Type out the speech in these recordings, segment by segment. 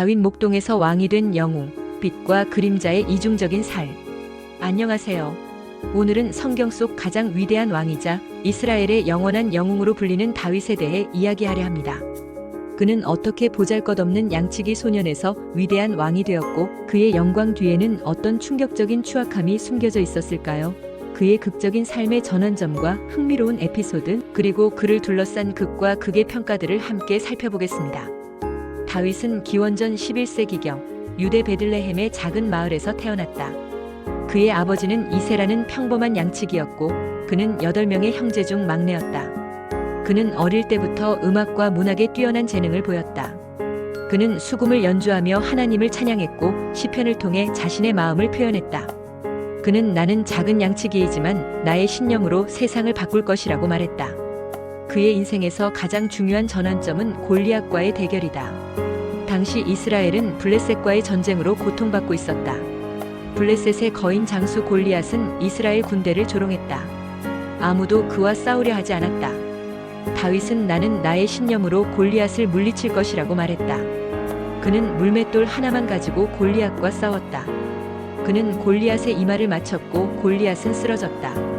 다윗 목동에서 왕이 된 영웅, 빛과 그림자의 이중적인 살. 안녕하세요. 오늘은 성경 속 가장 위대한 왕이자 이스라엘의 영원한 영웅으로 불리는 다윗에 대해 이야기하려 합니다. 그는 어떻게 보잘것없는 양치기 소년에서 위대한 왕이 되었고 그의 영광 뒤에는 어떤 충격적인 추악함이 숨겨져 있었을까요? 그의 극적인 삶의 전환점과 흥미로운 에피소드 그리고 그를 둘러싼 극과 극의 평가들을 함께 살펴보겠습니다. 다윗은 기원전 11세기경 유대 베들레헴의 작은 마을에서 태어났다. 그의 아버지는 이세라는 평범한 양치기였고 그는 8명의 형제 중 막내였다. 그는 어릴 때부터 음악과 문학에 뛰어난 재능을 보였다. 그는 수금을 연주하며 하나님을 찬양했고 시편을 통해 자신의 마음을 표현했다. 그는 나는 작은 양치기이지만 나의 신념으로 세상을 바꿀 것이라고 말했다. 그의 인생에서 가장 중요한 전환점은 골리앗과의 대결이다. 당시 이스라엘은 블레셋과의 전쟁으로 고통받고 있었다. 블레셋의 거인 장수 골리앗은 이스라엘 군대를 조롱했다. 아무도 그와 싸우려 하지 않았다. 다윗은 나는 나의 신념으로 골리앗을 물리칠 것이라고 말했다. 그는 물맷돌 하나만 가지고 골리앗과 싸웠다. 그는 골리앗의 이마를 맞췄고 골리앗은 쓰러졌다.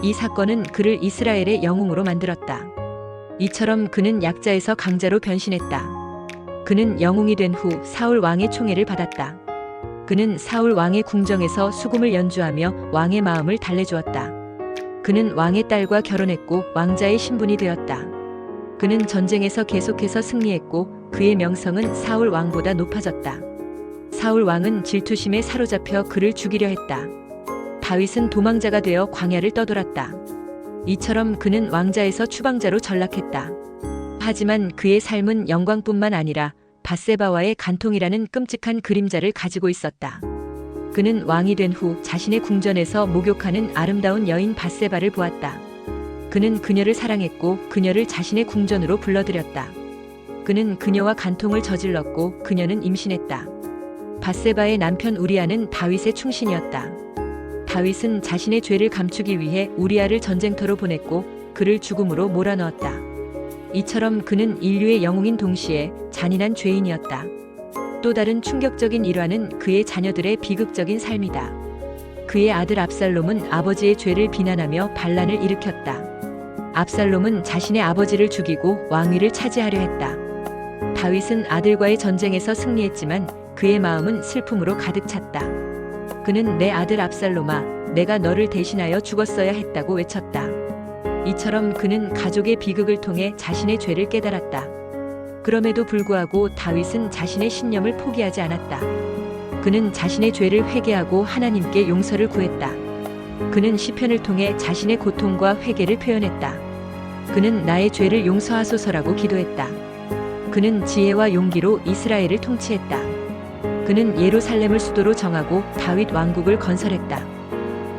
이 사건은 그를 이스라엘의 영웅으로 만들었다. 이처럼 그는 약자에서 강자로 변신했다. 그는 영웅이 된 후 사울 왕의 총애를 받았다. 그는 사울 왕의 궁정에서 수금을 연주하며 왕의 마음을 달래주었다. 그는 왕의 딸과 결혼했고 왕자의 신분이 되었다. 그는 전쟁에서 계속해서 승리했고 그의 명성은 사울 왕보다 높아졌다. 사울 왕은 질투심에 사로잡혀 그를 죽이려 했다. 다윗은 도망자가 되어 광야를 떠돌았다. 이처럼 그는 왕자에서 추방자로 전락했다. 하지만 그의 삶은 영광뿐만 아니라 바세바와의 간통이라는 끔찍한 그림자를 가지고 있었다. 그는 왕이 된 후 자신의 궁전에서 목욕하는 아름다운 여인 바세바를 보았다. 그는 그녀를 사랑했고 그녀를 자신의 궁전으로 불러들였다. 그는 그녀와 간통을 저질렀고 그녀는 임신했다. 바세바의 남편 우리아는 다윗의 충신이었다. 다윗은 자신의 죄를 감추기 위해 우리아를 전쟁터로 보냈고 그를 죽음으로 몰아넣었다. 이처럼 그는 인류의 영웅인 동시에 잔인한 죄인이었다. 또 다른 충격적인 일화는 그의 자녀들의 비극적인 삶이다. 그의 아들 압살롬은 아버지의 죄를 비난하며 반란을 일으켰다. 압살롬은 자신의 아버지를 죽이고 왕위를 차지하려 했다. 다윗은 아들과의 전쟁에서 승리했지만 그의 마음은 슬픔으로 가득 찼다. 그는 내 아들 압살롬아, 내가 너를 대신하여 죽었어야 했다고 외쳤다. 이처럼 그는 가족의 비극을 통해 자신의 죄를 깨달았다. 그럼에도 불구하고 다윗은 자신의 신념을 포기하지 않았다. 그는 자신의 죄를 회개하고 하나님께 용서를 구했다. 그는 시편을 통해 자신의 고통과 회개를 표현했다. 그는 나의 죄를 용서하소서라고 기도했다. 그는 지혜와 용기로 이스라엘을 통치했다. 그는 예루살렘을 수도로 정하고 다윗 왕국을 건설했다.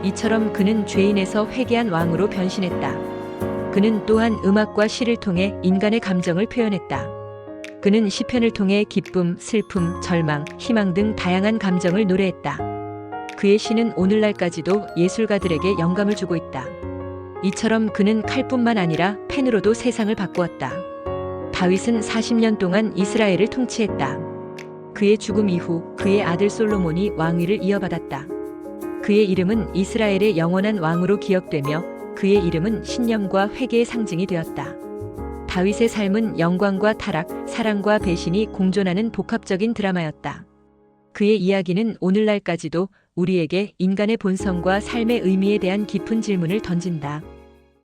이처럼 그는 죄인에서 회개한 왕으로 변신했다. 그는 또한 음악과 시를 통해 인간의 감정을 표현했다. 그는 시편을 통해 기쁨, 슬픔, 절망, 희망 등 다양한 감정을 노래했다. 그의 시는 오늘날까지도 예술가들에게 영감을 주고 있다. 이처럼 그는 칼뿐만 아니라 펜으로도 세상을 바꾸었다. 다윗은 40년 동안 이스라엘을 통치했다. 그의 죽음 이후 그의 아들 솔로몬이 왕위를 이어받았다. 그의 이름은 이스라엘의 영원한 왕으로 기억되며 그의 이름은 신념과 회개의 상징이 되었다. 다윗의 삶은 영광과 타락, 사랑과 배신이 공존하는 복합적인 드라마였다. 그의 이야기는 오늘날까지도 우리에게 인간의 본성과 삶의 의미에 대한 깊은 질문을 던진다.